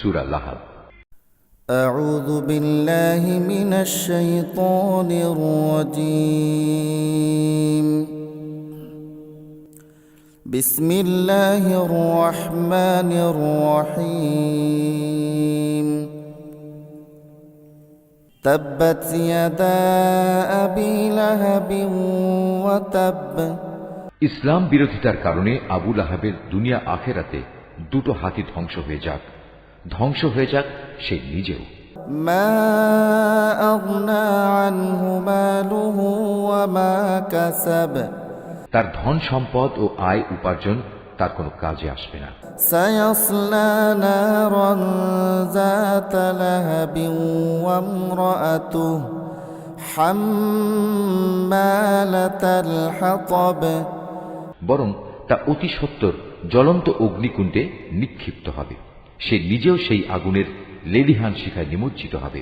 সুরা লাহাব أعوذ بالله من الشيطان الرجيم بسم الله الرحمن الرحيم تبت يدا أبي لهب وتب ইসলাম বিরোধিতার কারণে আবুল আহাবের দুনিয়া আখেরাতে দুটো হাতি ধ্বংস হয়ে যাক ধ্বংস হয়ে যাক সে নিজেও ما أغنى عنه ماله وما كسب তার ধন সম্পদ ও আয় উপার্জন তার কোনো কাজে আসবে না سيصلى نارا ذات لهب وامرأته حمالة الحطب বরং তা অতি সত্বর জ্বলন্ত অগ্নিকুণ্ডে নিক্ষিপ্ত হবে সে নিজেও সেই আগুনের লেলিহান শিখায় নিমজ্জিত হবে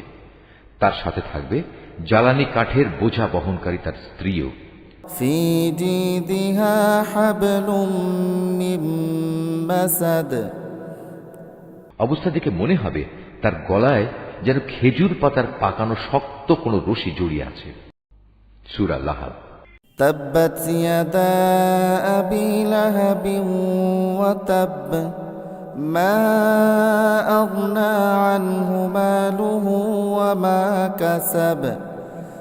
তার সাথে থাকবে জ্বালানি কাঠের বোঝা বহনকারী তার স্ত্রীও في جيدها حبل من مسد অবস্থা দেখে মনে হবে তার গলায় যেন খেজুর পাতার পাকানো শক্ত কোনো রশি জড়িয়ে আছে সুরা লাহাব تبت يدا أبي لهب وتب ما أغنى عنه ماله وما كسب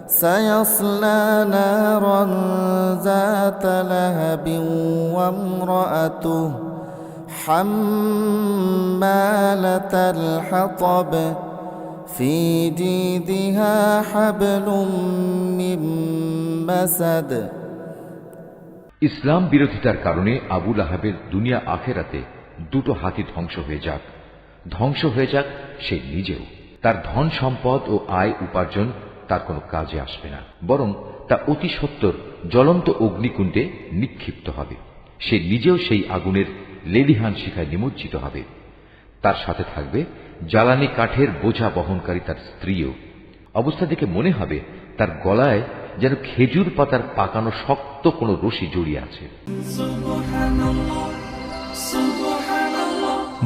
سيصلى نارا ذات لهب وامرأته حمالة الحطب في جيدها حبل من مسد ইসলাম বিরোধিতার কারণে আবুল আহাবের দুনিয়া আখেরাতে দুটো হাতি ধ্বংস হয়ে যাক। ধ্বংস হয়ে যাক সে নিজেও। তার ধন সম্পদ ও আয় উপার্জন তার কোনো কাজে আসবে না, বরং তা অতি সত্বর জ্বলন্ত অগ্নিকুণ্ডে নিক্ষিপ্ত হবে। সে নিজেও সেই আগুনের লেলিহান শিখায় নিমজ্জিত হবে। তার সাথে থাকবে জ্বালানি কাঠের বোঝা বহনকারী তার স্ত্রীও। অবস্থা দেখে মনে হবে তার গলায় যেন খেজুর পাতার পাকানো শক্ত কোনো রশি জড়িয়ে আছে।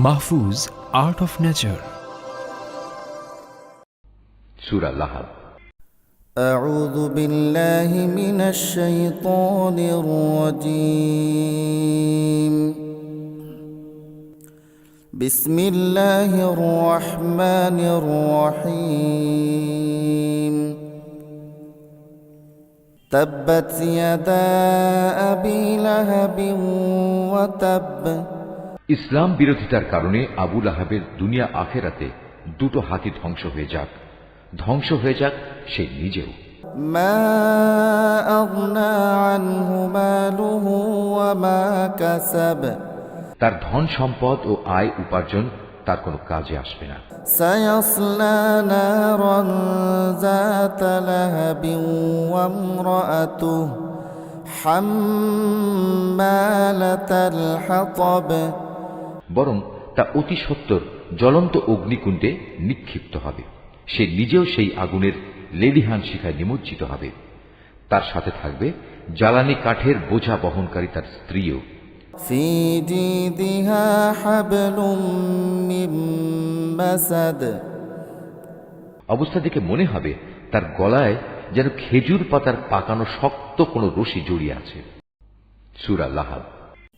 Mahfuz Art of Nature সুরা লাহাব أعوذ بالله من الشيطان الرجيم بسم الله الرحمن الرحيم تبت يدا أبي لهب وتب ইসলাম বিরোধিতার কারণে আবুল আহাবের দুনিয়া আখেরাতে দুটো হাতি ধ্বংস হয়ে যাক ধ্বংস হয়ে যাক সে নিজেও ما أغنى عنه ماله وما كسب তার ধন সম্পদ ও আয় উপার্জন তার কোনো কাজে আসবে না سيصلى نارا ذات لهب وامرأته حمالة الحطب বরং তা অতি সত্তর জ্বলন্ত অগ্নিকুণ্ডে নিক্ষিপ্ত হবে। সে নিজেও সেই আগুনের লেডিহান শিখায় নিমজ্জিত হবে। তার সাথে থাকবে জ্বালানি কাঠের বোঝা বহনকারী তার স্ত্রীও। অবস্থা দেখে মনে হবে তার গলায় যেন খেজুর পাতার পাকানো শক্ত কোনো রশি জড়িয়ে আছে। সুরা লাহাব।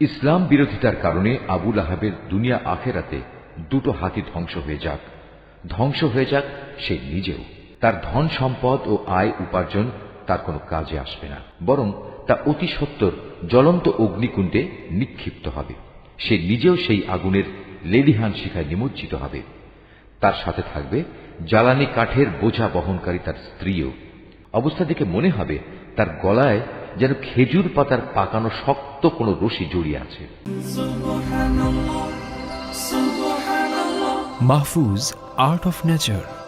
ইসলাম বিরোধিতার কারণে আবুল আহাবের দুনিয়া আখেরাতে দুটো হাতি ধ্বংস হয়ে যাক। ধ্বংস হয়ে যাক সে নিজেও। তার ধন সম্পদ ও আয় উপার্জন তার কোনো কাজে আসবে না। বরং তা অতি সত্তর জ্বলন্ত অগ্নিকুণ্ডে নিক্ষিপ্ত হবে। সে নিজেও সেই আগুনের লেলিহান শিখায় নিমজ্জিত হবে। তার সাথে থাকবে জ্বালানি কাঠের বোঝা বহনকারী তার স্ত্রীও। অবস্থা দেখে মনে হবে তার গলায় যেন খেজুর পাতার পাকানো শক্ত কোনো রশি জড়িয়ে আছে। Mahfuz art of nature